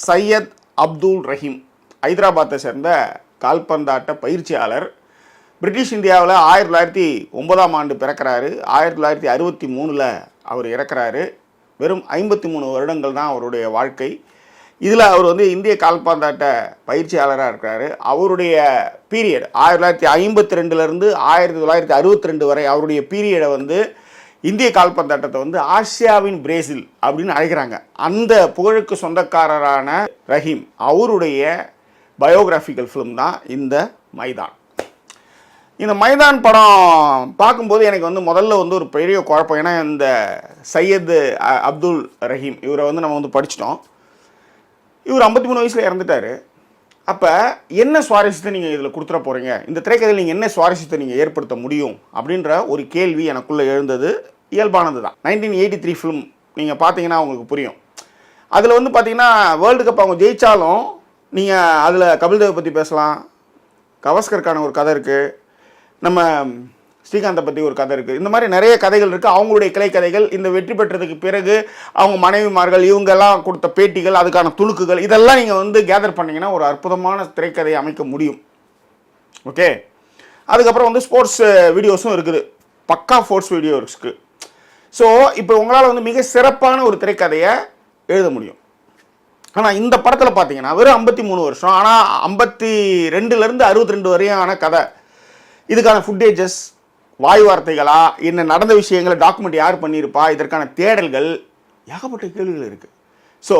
சையத் அப்துல் ரஹீம் ஹைதராபாத்தை சேர்ந்த கால்பந்தாட்ட பயிற்சியாளர். பிரிட்டிஷ் இந்தியாவில் ஆயிரத்தி தொள்ளாயிரத்தி ஒன்பதாம் ஆண்டு பிறக்கிறாரு. ஆயிரத்தி தொள்ளாயிரத்தி அறுபத்தி மூணில் அவர் இறக்கிறாரு. வெறும் ஐம்பத்தி மூணு வருடங்கள் தான் அவருடைய வாழ்க்கை. இதில் அவர் வந்து இந்திய கால்பந்தாட்ட பயிற்சியாளராக இருக்கிறாரு. அவருடைய பீரியட் ஆயிரத்தி தொள்ளாயிரத்தி ஐம்பத்தி ரெண்டுலேருந்து ஆயிரத்தி தொள்ளாயிரத்தி அறுபத்தி ரெண்டு வரை அவருடைய பீரியடை வந்து இந்திய கால்பந்தாட்டத்தை வந்து ஆசியாவின் பிரேசில் அப்படின்னு அழைக்கிறாங்க. அந்த புகழுக்கு சொந்தக்காரரான ரஹீம் அவருடைய பயோகிராஃபிக்கல் ஃபிலிம் தான் இந்த மைதான். இந்த மைதான் படம் பார்க்கும்போது எனக்கு வந்து முதல்ல வந்து ஒரு பெரிய குழப்பம். ஏன்னா இந்த சையது அ- அப்துல் ரஹீம் இவரை வந்து நம்ம வந்து படிச்சிட்டோம். இவர் ஐம்பத்தி மூணு வயசில் இறந்துட்டாரு. அப்போ என்ன சுவாரஸ்யத்தை நீங்கள் இதில் கொடுத்துட போகிறீங்க இந்த திரைக்கதையில் நீங்கள் என்ன சுவாரஸ்யத்தை நீங்கள் ஏற்படுத்த முடியும்? அப்படின்ற ஒரு கேள்வி எனக்குள்ளே எழுந்தது இயல்பானது தான். நைன்டீன் எயிட்டி த்ரீ ஃபிலிம் நீங்கள் பார்த்தீங்கன்னா உங்களுக்கு புரியும். அதில் வந்து பார்த்தீங்கன்னா வேர்ல்டு கப் அவங்க ஜெயித்தாலும் நீங்கள் அதில் கபில்தேவை பற்றி பேசலாம். கவஸ்கருக்கான ஒரு கதை இருக்குது நம்ம ஸ்ரீகாந்தை பற்றி ஒரு கதை இருக்குது இந்த மாதிரி நிறைய கதைகள் இருக்குது அவங்களுடைய கிளை கதைகள் இந்த வெற்றி பெற்றதுக்கு பிறகு அவங்க மனைவிமார்கள் இவங்கெல்லாம் கொடுத்த பேட்டிகள் அதுக்கான துணுக்குகள் இதெல்லாம் நீங்கள் வந்து கேதர் பண்ணீங்கன்னா ஒரு அற்புதமான திரைக்கதையை அமைக்க முடியும். ஓகே அதுக்கப்புறம் வந்து ஸ்போர்ட்ஸ் வீடியோஸும் இருக்குது. பக்கா ஸ்போர்ட்ஸ் வீடியோ இருக்குது ஸோ இப்போ உங்களால் வந்து மிக சிறப்பான ஒரு திரைக்கதையை எழுத முடியும். ஆனால் இந்த படத்தில் பார்த்தீங்கன்னா வெறும் ஐம்பத்தி மூணு வருஷம். ஆனால் ஐம்பத்தி ரெண்டுலேருந்து அறுபத்தி ரெண்டு வரையான கதை. இதுக்கான ஃபுட்டேஜஸ் வாய் வார்த்தைகளா? என்ன நடந்த விஷயங்களை டாக்குமெண்ட் யார் பண்ணியிருப்பா? இதற்கான தேடல்கள் ஏகப்பட்ட கேள்விகள் இருக்குது ஸோ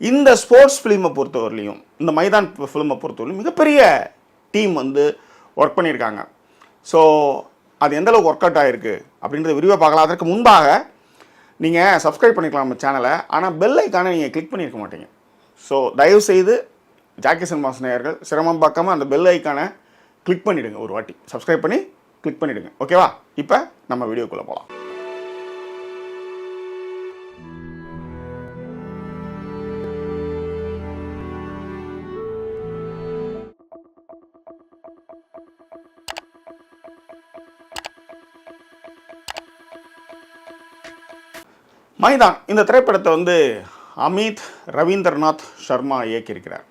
இந்த ஸ்போர்ட்ஸ் ஃபிலிமை பொறுத்தவரையிலையும் இந்த மைதான் ஃபிலிமை பொறுத்தவரையிலும் மிகப்பெரிய டீம் வந்து ஒர்க் பண்ணியிருக்காங்க. ஸோ அது எந்தளவுக்கு ஒர்க் அவுட் ஆகிருக்கு அப்படின்றத விரிவாக பார்க்கலாம். அதற்கு முன்பாக நீங்கள் சப்ஸ்கிரைப் பண்ணிக்கலாம் நம்ம சேனலை ஆனால் பெல் ஐக்கானை நீங்கள் கிளிக் பண்ணியிருக்க மாட்டீங்க. ஸோ தயவு செய்து ஜாக்கி சினிமாஸ் நேயர்கள் சிரமம் பார்க்காம அந்த பெல் ஐக்கானை கிளிக் பண்ணிவிடுங்க ஒரு வாட்டி. சப்ஸ்கிரைப் பண்ணி கிளிக் பண்ணிவிடுங்க ஓகேவா இப்போ நம்ம வீடியோக்குள்ளே போகலாம் மைதான் இந்த திரைப்படத்தை வந்து அமித் ரவீந்திரநாத் சர்மா இயக்கியிருக்கிறார்.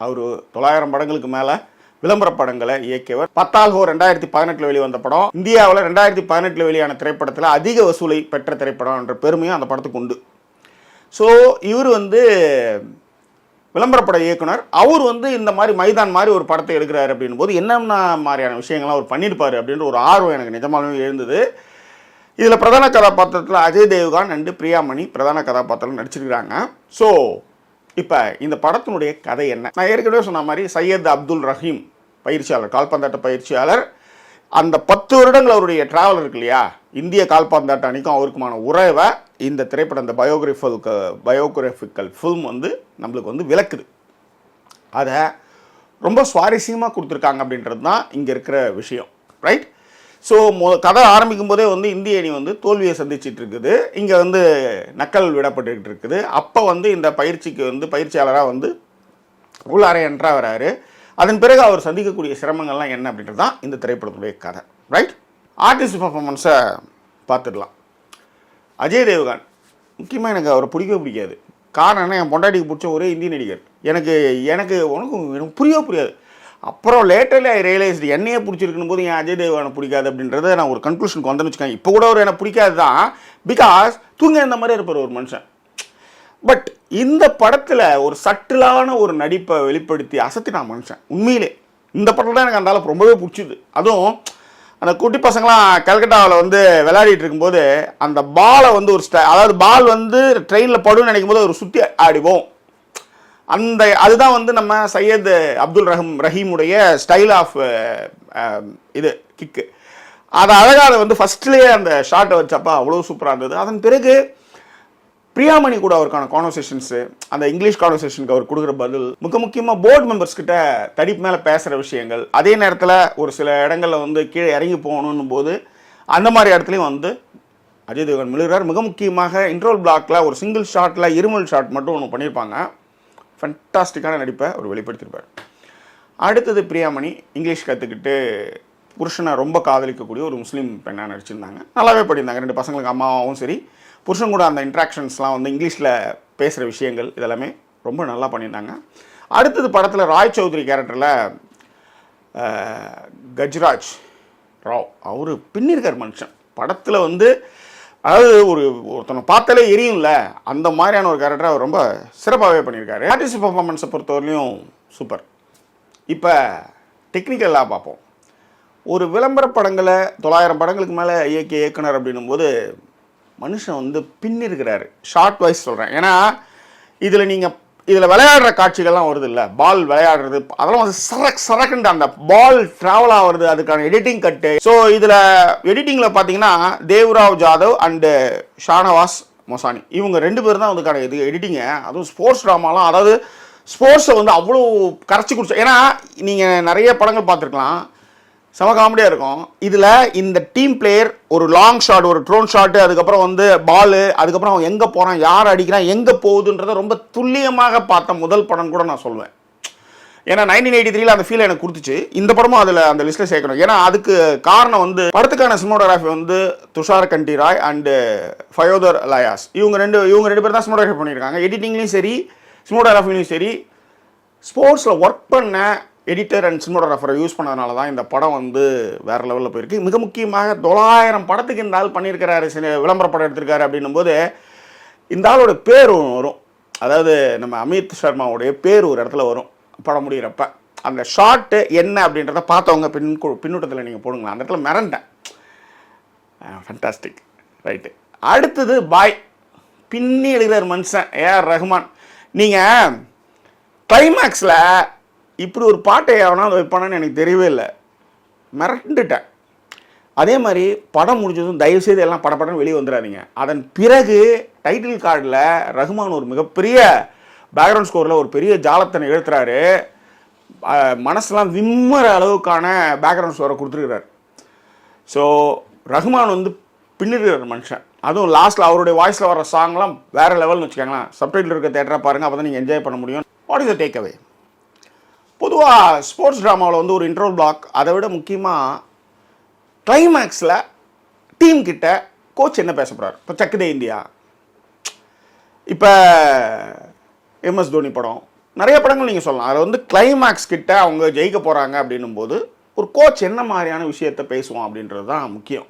அவர் தொள்ளாயிரம் படங்களுக்கு மேலே விளம்பர படங்களை இயக்கியவர் பத்தால்ஹோ ரெண்டாயிரத்தி பதினெட்டில் வெளிவந்த படம். இந்தியாவில் ரெண்டாயிரத்தி பதினெட்டில் வெளியான திரைப்படத்தில் அதிக வசூலை பெற்ற திரைப்படம் என்ற பெருமையும் அந்த படத்துக்கு உண்டு. ஸோ இவர் வந்து விளம்பரப்பட இயக்குனர். அவர் வந்து இந்த மாதிரி மைதான் மாதிரி ஒரு படத்தை எடுக்கிறாரு அப்படின்னும் போது என்னென்ன மாதிரியான விஷயங்கள்லாம் அவர் பண்ணியிருப்பார் அப்படின்ற ஒரு ஆர்வம் எனக்கு நிஜமாகவே எழுந்தது இதில் பிரதான கதாபாத்திரத்தில் அஜய் தேவ்கான் அண்டு பிரியாமணி பிரதான கதாபாத்திரம் நடிச்சிருக்கிறாங்க. ஸோ இப்போ இந்த படத்தினுடைய கதை என்ன? நான் ஏற்கனவே சொன்ன மாதிரி சையத் அப்துல் ரஹீம் பயிற்சியாளர் கால்பந்தாட்ட பயிற்சியாளர். அந்த பத்து வருடங்கள் அவருடைய டிராவல் இருக்கு இல்லையா? இந்திய கால்பந்தாட்ட அணிக்கும் அவருக்குமான உறவை இந்த திரைப்படம் இந்த பயோகிராஃபிக்கல் பயோகிராஃபிக்கல் ஃபில்ம் வந்து நம்மளுக்கு வந்து விளக்குது. அதை ரொம்ப சுவாரஸ்யமாக கொடுத்துருக்காங்க அப்படின்றது தான் இங்கே இருக்கிற விஷயம். ரைட் ஸோ மொ கதை ஆரம்பிக்கும் போதே வந்து இந்திய அணி வந்து தோல்வியை சந்திச்சிட்டு இருக்குது இங்கே வந்து நக்கல் விடப்பட்டுக்கிட்டு இருக்குது அப்போ வந்து இந்த பயிற்சிக்கு வந்து பயிற்சியாளராக வந்து உள்ளார என்றா வராரு அதன் பிறகு அவர் சந்திக்கக்கூடிய சிரமங்கள்லாம் என்ன அப்படின்றது தான் இந்த திரைப்படத்துடைய கதை. ரைட் ஆர்டிஸ்ட் பர்ஃபார்மன்ஸை பார்த்துடலாம். அஜய் தேவ்கான் முக்கியமாக எனக்கு அவரை பிடிக்கவே பிடிக்காது. காரணம் என்ன? என் பொண்டாட்டிக்கு பிடிச்ச ஒரே இந்திய நடிகர். எனக்கு எனக்கு உனக்கும் எனக்கு புரியவே புரியாது. அப்புறம் லேட்டர்ல ஐ ரியலைஸ்டு என்னையே பிடிச்சிருக்குன்னு போது என் அஜய் தேவ்கானை பிடிக்காது அப்படின்றத நான் ஒரு கன்க்ளூஷனுக்கு வந்தேன்னு வச்சுக்கேன் இப்போ கூட அவர் எனக்கு பிடிக்காது தான் பிகாஸ் தூங்க இந்த மாதிரி இருப்பார் ஒரு மனுஷன். பட் இந்த படத்தில் ஒரு சட்டிலான ஒரு நடிப்பை வெளிப்படுத்தி அசத்தினான் மனுஷன். உண்மையிலே. இந்த படத்தில் தான் எனக்கு அந்த அளவுக்கு ரொம்பவே பிடிச்சிது. அதுவும் அந்த குட்டி பசங்களாம் கல்கட்டாவில் வந்து விளையாடிட்டு இருக்கும்போது அந்த பாலை வந்து ஒரு ஸ்ட அதாவது பால் வந்து ட்ரெயினில் படுன்னு நினைக்கும் போது ஒரு சுற்றி ஆடிவோம் அந்த அதுதான் வந்து நம்ம சையத் அப்துல் ரஹம் ரஹீமுடைய ஸ்டைல் ஆஃப் uh, um, இது கிக்கு அது அழகாக அதை வந்து ஃபஸ்ட்லேயே அந்த ஷார்ட்டை வச்சப்பா அவ்வளோ சூப்பராக இருந்தது. அதன் பிறகு பிரியாமணி கூட அவருக்கான கான்வர்சேஷன்ஸு அந்த இங்கிலீஷ் கான்வர்சேஷனுக்கு அவர் கொடுக்குற பதில் மிக முக்கியமாக போர்டு மெம்பர்ஸ் கிட்ட தடிப்பு மேலே பேசுகிற விஷயங்கள். அதே நேரத்தில் ஒரு சில இடங்களில் வந்து கீழே இறங்கி போகணும் போது அந்த மாதிரி இடத்துலையும் வந்து அஜய் தேவன் மிளுகிறார் மிக முக்கியமாக இன்ட்ரோல் பிளாக்ல ஒரு சிங்கிள் ஷாட்டில் இருமல் ஷாட் மட்டும் ஒன்று பண்ணியிருப்பாங்க ஃபண்டாஸ்டிக்கான நடிப்பை அவர் வெளிப்படுத்தியிருப்பார். அடுத்தது பிரியாமணி இங்கிலீஷ் கற்றுக்கிட்டு புருஷனை ரொம்ப காதலிக்கக்கூடிய ஒரு முஸ்லீம் பெண்ணாக நடிச்சிருந்தாங்க. நல்லாவே படியிருந்தாங்க ரெண்டு பசங்களுக்கு அம்மாவும் சரி. புருஷன் கூட அந்த இன்ட்ராக்ஷன்ஸ்லாம் வந்து இங்கிலீஷில் பேசுகிற விஷயங்கள் இதெல்லாமே ரொம்ப நல்லா பண்ணியிருந்தாங்க. அடுத்தது படத்தில் ராய் சௌத்ரி கேரக்டரில் கஜ்ராஜ் ராவ் அவர் பின்னிருக்கார் மனுஷன். படத்தில் வந்து அதாவது ஒரு ஒருத்தனை பார்த்தாலே எரியும்ல அந்த மாதிரியான ஒரு கேரக்டரை அவர் ரொம்ப சிறப்பாகவே பண்ணியிருக்காரு. ஆர்டிஸ்ட் பர்ஃபார்மன்ஸை பொறுத்தவரையிலையும் சூப்பர் இப்போ டெக்னிக்கலாக பார்ப்போம். ஒரு விளம்பர படங்களை தொள்ளாயிரம் படங்களுக்கு மேலே இயக்கிய இயக்குனர் அப்படின்னும் போது மனுஷன் வந்து பின்னிருக்கிறாரு. ஷார்ட் வாய்ஸ் சொல்கிறேன் ஏன்னா இதில் நீங்கள் இதில் விளையாடுற காட்சிகள்லாம் வருது இல்லை? பால் விளையாடுறது. அதெல்லாம் வந்து சரக் சரக்குன்ற அந்த பால் ட்ராவல் ஆகிறது அதுக்கான எடிட்டிங் கட்டு. ஸோ இதில் எடிட்டிங்கில் பார்த்தீங்கன்னா தேவ்ராவ் ஜாதவ் அண்டு ஷானவாஸ் மொசானி. இவங்க ரெண்டு பேரும் தான் அதுக்கான இது எடிட்டிங்க அதுவும் ஸ்போர்ட்ஸ் ட்ராமாலாம் அதாவது ஸ்போர்ட்ஸை வந்து அவ்வளோ கரைச்சி குடிச்சு ஏன்னா நீங்கள் நிறைய படங்கள் பார்த்துருக்கலாம். செம காமெடியாக இருக்கும். இதில் இந்த டீம் பிளேயர் ஒரு லாங் ஷாட் ஒரு ட்ரோன் ஷாட்டு அதுக்கப்புறம் வந்து பாலு அதுக்கப்புறம் அவன் எங்கே போகிறான் யார் அடிக்கிறான் எங்கே போகுதுன்றதை ரொம்ப துல்லியமாக பார்த்த முதல் படம் கூட நான் சொல்லுவேன் ஏன்னா நைன்டீன் எயிட்டி த்ரீல அந்த ஃபீல் எனக்கு கொடுத்துச்சு. இந்த படமும் அதில் அந்த லிஸ்ட்டில் சேர்க்கணும். ஏன்னா அதுக்கு காரணம் வந்து படத்துக்கான சினிமோட்டோகிராஃபி வந்து Tushar Kanti Roy and Fyodor Lyass இவங்க ரெண்டு இவங்க ரெண்டு பேர் தான் சினிமோட்டோகிராஃபி பண்ணியிருக்காங்க. எடிட்டிங்லேயும் சரி சினிமோட்டோகிராஃபிலையும் சரி ஸ்போர்ட்ஸில் ஒர்க் பண்ண எடிட்டர் அண்ட் சினிமோட்டோகிராஃபரை யூஸ் பண்ணதுனால தான் இந்த படம் வந்து வேறு லெவலில் போயிருக்கு. மிக முக்கியமாக தொள்ளாயிரம் படத்துக்கு இந்த ஆள் பண்ணியிருக்கிறாரு சில விளம்பர படம் எடுத்திருக்காரு அப்படின்னும் போது இந்த ஆளோட பேர் வரும். அதாவது நம்ம அமித் சர்மாவுடைய பேர் ஒரு இடத்துல வரும் படம் முடிகிறப்ப அந்த ஷார்ட்டு என்ன அப்படின்றத பார்த்தவங்க பின் பின்னூட்டத்தில் நீங்கள் போடுங்களா அந்த இடத்துல மிரண்டேன். ஃபண்டாஸ்டிக் ரைட்டு அடுத்தது பாய். பின்னி எடுக்கிறார் மனுஷன் ஏஆர் ரஹ்மான் நீங்கள் கிளைமேக்ஸில் இப்படி ஒரு பாட்டை எவனா வைப்பானான்னு எனக்கு தெரியவே இல்லை. மிரண்டுட்டேன். அதே மாதிரி படம் முடிஞ்சதும் தயவுசெய்து எல்லாம் படப்படம் வெளியே வந்துடாதீங்க. அதன் பிறகு டைட்டில் கார்டில் ரகுமான் ஒரு மிகப்பெரிய பேக்ரவுண்ட் ஸ்கோரில் ஒரு பெரிய ஜாலத்தை எழுத்துறாரு மனசெலாம் விம்மற அளவுக்கான பேக்ரவுண்ட் ஸ்கோரை கொடுத்துருக்கிறார். ஸோ ரகுமான் வந்து பின்னிருக்கிறார் மனுஷன். அதுவும் லாஸ்ட்டில் அவருடைய வாய்ஸில் வர சாங்லாம் வேறு லெவல்னு வச்சுக்கோங்களேன். சப்டைட்டில் இருக்க தேட்டராக பாருங்கள் அப்போ தான் நீங்கள் என்ஜாய் பண்ண முடியும். What is the take away பொதுவாக ஸ்போர்ட்ஸ் ட்ராமாவில் வந்து ஒரு இன்ட்ரோல் பிளாக் அதை விட முக்கியமாக கிளைமேக்ஸில் டீம் கிட்ட கோச் என்ன பேச போகிறார் இப்போ சக்குதே இந்தியா. இப்போ எம்எஸ் தோனி படம். நிறைய படங்கள் நீங்கள் சொல்லலாம். அதில் வந்து கிளைமேக்ஸ் கிட்ட அவங்க ஜெயிக்க போகிறாங்க அப்படின்னும் போது ஒரு கோச் என்ன மாதிரியான விஷயத்த பேசுவோம் அப்படின்றது தான் முக்கியம்.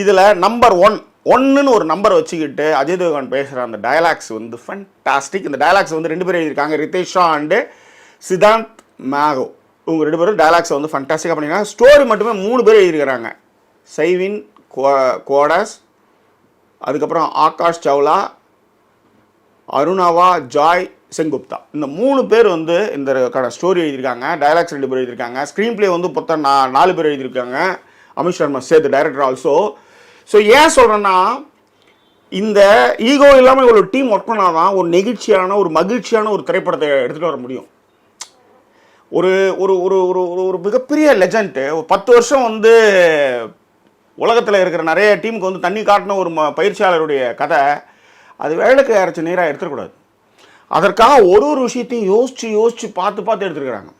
இதில் நம்பர் ஒன் ஒன்றுன்னு ஒரு நம்பர் வச்சுக்கிட்டு அஜய் தேவ்கான் பேசுகிற அந்த டயலாக்ஸ் வந்து ஃபண்டாஸ்டிக் இந்த டயலாக்ஸ் வந்து ரெண்டு பேர் எழுதியிருக்காங்க. ரிதேஷா அண்டு சித்தாந்த் மேகோ இவங்க ரெண்டு பேரும் டைலாக்ஸை வந்து ஃபண்டாஸ்டிக்காக பண்ணியிருக்காங்க ஸ்டோரி மட்டுமே மூணு பேர் எழுதியிருக்கிறாங்க. சைவின் கோடாஸ் அதுக்கப்புறம் ஆகாஷ் சவ்லா அருணாவா ஜாய் செங்குப்தா இந்த மூணு பேர் வந்து இந்த ஸ்டோரி எழுதியிருக்காங்க. டைலாக்ஸ் ரெண்டு பேர் எழுதியிருக்காங்க. ஸ்க்ரீன் ப்ளே வந்து மொத்தம் நா நாலு பேர் எழுதியிருக்காங்க. அமித் சர்மா சேர்த்து டைரக்டர் ஆல்சோ ஸோ ஏன் சொல்கிறேன்னா இந்த ஈகோ இல்லாமல் ஒரு டீம் ஒர்க் பண்ணால் தான் ஒரு நெகிழ்ச்சியான ஒரு மகிழ்ச்சியான ஒரு திரைப்படத்தை எடுத்துகிட்டு வர முடியும். ஒரு ஒரு ஒரு ஒரு ஒரு- ஒரு மிகப்பெரிய லெஜண்ட்டு ஒரு பத்து வருஷம் வந்து உலகத்தில் இருக்கிற நிறைய டீமுக்கு வந்து தண்ணி காட்டின ஒரு ம- பயிற்சியாளருடைய கதை அது வேலைக்கு அரைச்ச நீராக எடுத்துக்கூடாது அதற்காக ஒரு ஒரு விஷயத்தையும் யோசித்து யோசித்து பார்த்து பார்த்து எடுத்துருக்குறாங்க.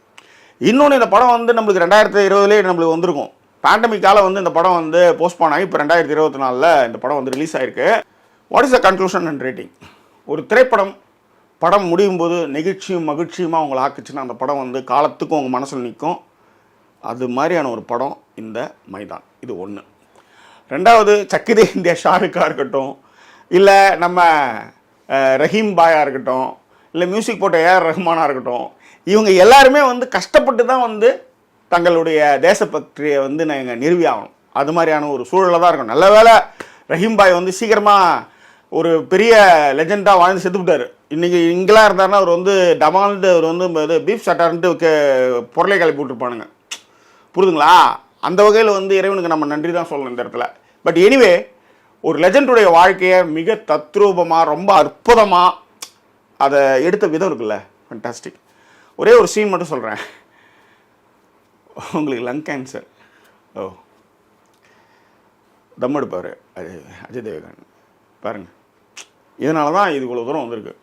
இன்னொன்று இந்த படம் வந்து நம்மளுக்கு ரெண்டாயிரத்தி இருபதுலேயே நம்மளுக்கு வந்திருக்கும். பேண்டமிக்கால் வந்து இந்த படம் வந்து போஸ்ட்போன் ஆகி இப்போ ரெண்டாயிரத்தி இருபத்தி நாலில் இந்த படம் வந்து ரிலீஸ் ஆயிருக்கு. What is the conclusion and rating ஒரு திரைப்படம் படம் முடியும் போது நெகிழ்ச்சியும் மகிழ்ச்சியுமாக உங்களை ஆக்குச்சுன்னா அந்த படம் வந்து காலத்துக்கும் உங்கள் மனசில் நிற்கும் அது மாதிரியான ஒரு படம் இந்த மைதான். இது ஒன்று ரெண்டாவது சக்கிதே இந்தியா ஷாருக்காக இருக்கட்டும் இல்லை நம்ம ரஹீம் பாயாக இருக்கட்டும் இல்லை மியூசிக் போட்ட ஏஆர் ரஹ்மானாக இருக்கட்டும் இவங்க எல்லாருமே வந்து கஷ்டப்பட்டு தான் வந்து தங்களுடைய தேசபக்தியை வந்து நாங்கள் நிறுவி ஆகணும். அது மாதிரியான ஒரு சூழலில் தான் இருக்கும். நல்ல வேளை ரஹீம் பாய் வந்து சீக்கிரமாக ஒரு பெரிய லெஜெண்டாக வாழ்ந்து செத்துவிட்டார் இன்றைக்கி இங்கெல்லாம் இருந்தாருன்னா அவர் வந்து டமால்டு அவர் வந்து இது பீஃப் சட்டார்ன்ட்டு கே- பொருளை கிளப்பி விட்டுருப்பானுங்க. புரிதுங்களா? அந்த வகையில் வந்து இறைவனுக்கு நம்ம நன்றி தான் சொல்லணும் இந்த இடத்துல. பட் எனிவே ஒரு லெஜண்டுடைய வாழ்க்கையை மிக தத்ரூபமாக ரொம்ப அற்புதமாக அதை எடுத்த விதம் இருக்குல்ல? ஃபண்டாஸ்டிக் ஒரே ஒரு சீன் மட்டும் சொல்கிறேன் உங்களுக்கு லங் கேன்சர் ஓ. தம் எடுப்பார். அஜய் அஜய் தேவகன். பாருங்கள் இதனால தான் இது இவ்வளோ தூரம் வந்திருக்கு.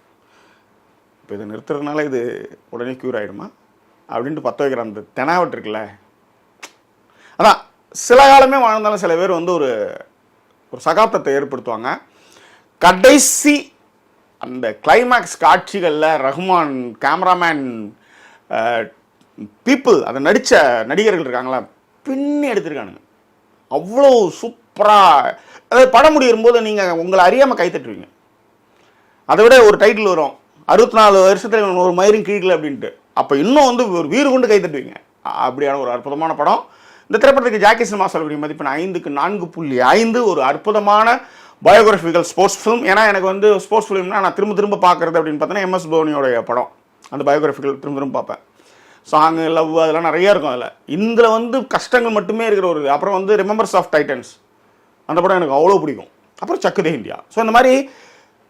இப்போ இதை நிறுத்துறதுனால இது உடனே க்யூர் ஆகிடுமா அப்படின்ட்டு பற்ற வைக்கிற அந்த தெனாவட் இருக்குல்ல. அதான் சில காலமே வாழ்ந்தாலும் சில பேர் வந்து ஒரு ஒரு சகாப்தத்தை ஏற்படுத்துவாங்க. கடைசி அந்த கிளைமேக்ஸ் காட்சிகளில் ரஹ்மான் கேமராமேன் பீப்புள் அதை நடித்த நடிகர்கள் இருக்காங்களா? பின்னி எடுத்திருக்கானுங்க. அவ்வளோ சூப்பராக அதாவது படம் முடியும் போது நீங்கள் உங்களை அறியாமல் கைத்தட்டுவீங்க. அதை விட ஒரு டைட்டில் வரும். அறுபத்தி நாலு வருஷத்தில் ஒரு மயிரும் கீழே அப்படின்ட்டு. அப்போ இன்னும் வந்து ஒரு வீறு கொண்டு கை தட்டுவீங்க. அப்படியான ஒரு அற்புதமான படம். இந்த திரைப்படத்துக்கு ஜாக்கி சினிமா சொல்லக்கூடிய மதிப்பெண் ஐந்துக்கு நான்கு புள்ளி ஐந்து. ஒரு அற்புதமான பயோகிராஃபிக்கல் ஸ்போர்ட்ஸ் ஃபிலிம் ஏன்னா எனக்கு வந்து ஸ்போர்ட்ஸ் ஃபிலிம்னா நான் திரும்ப திரும்ப பார்க்குறது அப்படின்னு பார்த்தீங்கன்னா எம்எஸ் தோனியோடைய படம். அந்த பயோகிராஃபிக்கல் திரும்ப திரும்ப பார்ப்பேன். சாங்கு லவ் அதெல்லாம் நிறைய இருக்கும் அதில். இதில் வந்து கஷ்டங்கள் மட்டுமே இருக்கிற ஒரு அப்புறம் வந்து ரிமெம்பர்ஸ் ஆஃப் டைட்டன்ஸ் அந்த படம் எனக்கு அவ்வளோ பிடிக்கும். அப்புறம் சக்குதே இந்தியா. ஸோ இந்த மாதிரி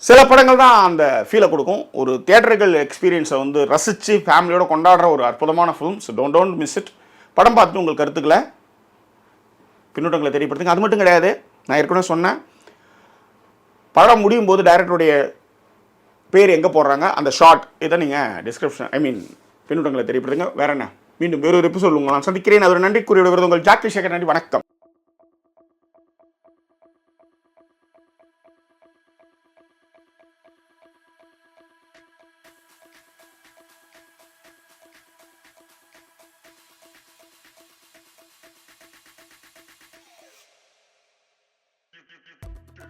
சில படங்கள் தான் அந்த ஃபீலை கொடுக்கும். ஒரு தியேட்டர்கள் எக்ஸ்பீரியன்ஸை வந்து ரசித்து ஃபேமிலியோட கொண்டாடுற ஒரு அற்புதமான film so don't don't miss it படம் பார்த்து உங்கள் கருத்துக்களை பின்னூட்டங்களை தெரியப்படுத்துங்க. அது மட்டும் கிடையாது. நான் ஏற்கனவே சொன்னேன். படம் முடியும் போது டைரக்டருடைய பேர் எங்கே போடுறாங்க? அந்த ஷார்ட் இதை நீங்கள் டிஸ்கிரிப்ஷன் ஐ மீன் பின்னூட்டங்களை தெரியப்படுத்துங்க. வேற என்ன? மீண்டும் வேறொரு எபிசோட் உங்களை நான் சந்திக்கிறேன். அவர் நன்றி கூறிய உங்கள் ஜாக்கி சேகர் நன்றி. வணக்கம்.